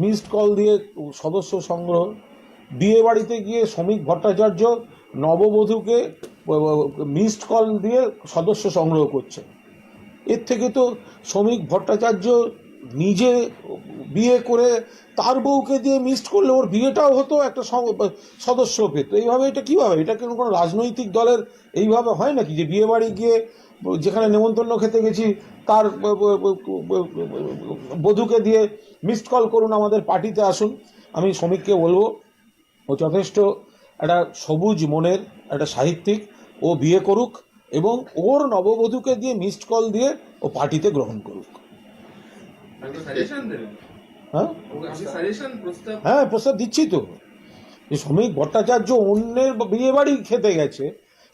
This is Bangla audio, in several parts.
মিসড কল দিয়ে সদস্য সংগ্রহ, বিয়ে বাড়িতে গিয়ে শ্রমিক ভট্টাচার্য নববধূকে মিসড কল দিয়ে সদস্য সংগ্রহ করছে। এর থেকে তো শ্রমিক ভট্টাচার্য নিজে বিয়ে করে তার বউকে দিয়ে মিসড করলে ওর বিয়েটাও হতো একটা সদস্য পেত। এইভাবে এটা কীভাবে? এটা কোনো রাজনৈতিক দলের এইভাবে হয় নাকি যে বিয়ে বাড়ি গিয়ে যেখানে নেমন্তন্ন খেতে গেছি তার বধূকে দিয়ে মিসড কল করুন আমাদের পার্টিতে আসুন। আমি শ্রমিককে বলব ও যথেষ্ট একটা সবুজ মনের একটা সাহিত্যিক ও বিয়ে করুক এবং ওর নববধূকে দিয়ে মিসড কল দিয়ে ও পার্টিতে গ্রহণ করুক। হ্যাঁ? হ্যাঁ প্রস্তাব দিচ্ছি তো। যে শ্রমিক ভট্টাচার্য অন্যের বিয়ে বাড়ি খেতে গেছে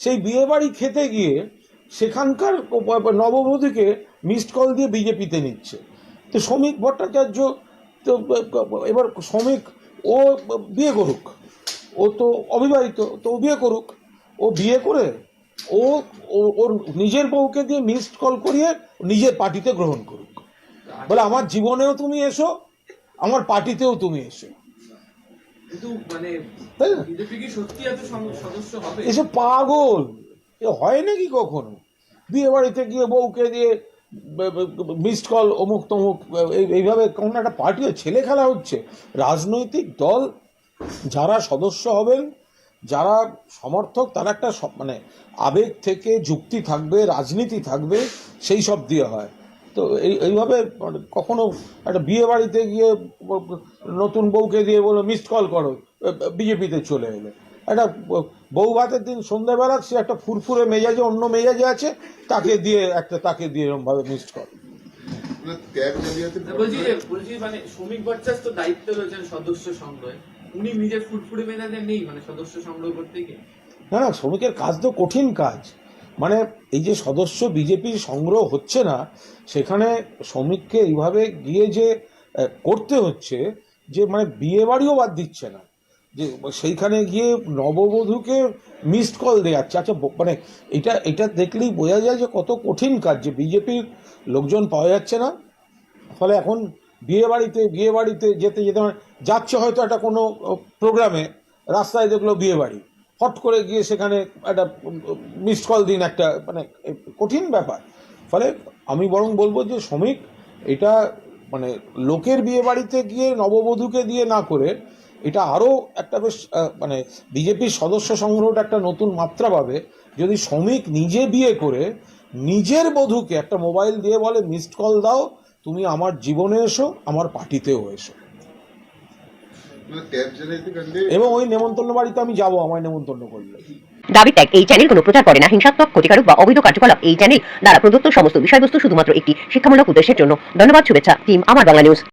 সেই বিয়ে বাড়ি খেতে গিয়ে সেখানকার নববধূকে মিসড কল দিয়ে বিজেপিতে নিচ্ছে। তো শ্রমিক ভট্টাচার্য তো এবার শ্রমিক ও বিয়ে করুক ও তো অবিবাহিত তো ও বিয়ে করুক ও বিয়ে করে ও ওর নিজের বউকে দিয়ে মিসড কল করিয়ে নিজের পার্টিতে গ্রহণ করুক। বলে আমার জীবনেও তুমি এসো আমার পার্টিতেও তুমি এসো। মানে তাই না? বিজেপি কি সত্যি এত সং- সদস্য হবে? এসব পাগল। এ হয় নাকি কখনো? বিয়ে বাড়িতে গিয়ে বউকে দিয়ে মিসড কল অমুক তমুক, এই- এইভাবে কোন একটা পার্টি ছেলে খেলা হচ্ছে। রাজনৈতিক দল যারা সদস্য হবেন, যারা সমর্থক, তারা একটা মানে আবেগ থেকে যুক্তি থাকবে, রাজনীতি থাকবে, সেই সব দিয়ে হয়। তো এই, এইভাবে মানে কখনো একটা বিয়ে বাড়িতে গিয়ে, নতুন বউকে দিয়ে বলো মিসড কল করো বিজেপিতে চলে এলে। একটা বউ ভাতের দিন সন্ধ্যাবেলা সে একটা ফুরফুরে মেজাজে অন্য মেজাজে আছে তাকে দিয়ে একটা তাকে দিয়ে এরকমভাবে মিসড কল মানে না, বলছি যে বলছি মানে শ্রমিক ভট্টাচার্য তো দায়িত্ব রয়েছেন সদস্য সংগ্রহে। উনি নিজের ফুটফুটে মেজাজে নেই মানে সদস্য সংগ্রহ করতে গিয়ে। না না শ্রমিকের কাজ তো কঠিন কাজ। মানে এই যে সদস্য বিজেপির সংগ্রহ হচ্ছে না সেখানে শ্রমিককে এইভাবে গিয়ে যে করতে হচ্ছে যে মানে বিয়ে বাড়িও বাদ দিচ্ছে না। যে সেইখানে গিয়ে নববধূকে মিসড কল দেওয়াচ্ছে আচ্ছা মানে এটা এটা দেখলেই বোঝা যায় যে কত কঠিন কাজ যে বিজেপির লোকজন পাওয়া যাচ্ছে না। ফলে এখন বিয়ে বাড়িতে বিয়ে বাড়িতে যেতে যেতে মানে যাচ্ছে হয়তো একটা কোনো প্রোগ্রামে রাস্তায় দেখল বিয়ে বাড়ি। হট করে গিয়ে সেখানে একটা মিসড কল দিন একটা মানে কঠিন ব্যাপার। ফলে আমি বরং বলব যে শ্রমিক, এটা মানে লোকের বিয়ে বাড়িতে গিয়ে নববধূকে দিয়ে না করে এটা আরও একটা বেশ মানে বিজেপির সদস্য সংগ্রহটা একটা নতুন মাত্রা পাবে। যদি শ্রমিক নিজে বিয়ে করে, নিজের বধূকে একটা মোবাইল দিয়ে বলে মিসড কল দাও, তুমি আমার জীবনে এসো, আমার পার্টিতেও এসো। এবং ওই নেমন্তন্ন বাড়িতে আমি যাব, আমায় নেমন্তন্ন করলে। দাবি ত্যাগ, এই চ্যানেল কোনো প্রচার করে না। হিংসাত্মক, ক্ষতিকারক বা অবৈধ কার্যকলাপ, এই চ্যানেল দ্বারা প্রদত্ত সমস্ত বিষয়বস্তু শুধুমাত্র একটি শিক্ষামূলক উদ্দেশ্যের জন্য। ধন্যবাদ, শুভেচ্ছা টিম আমার বাংলা নিউজ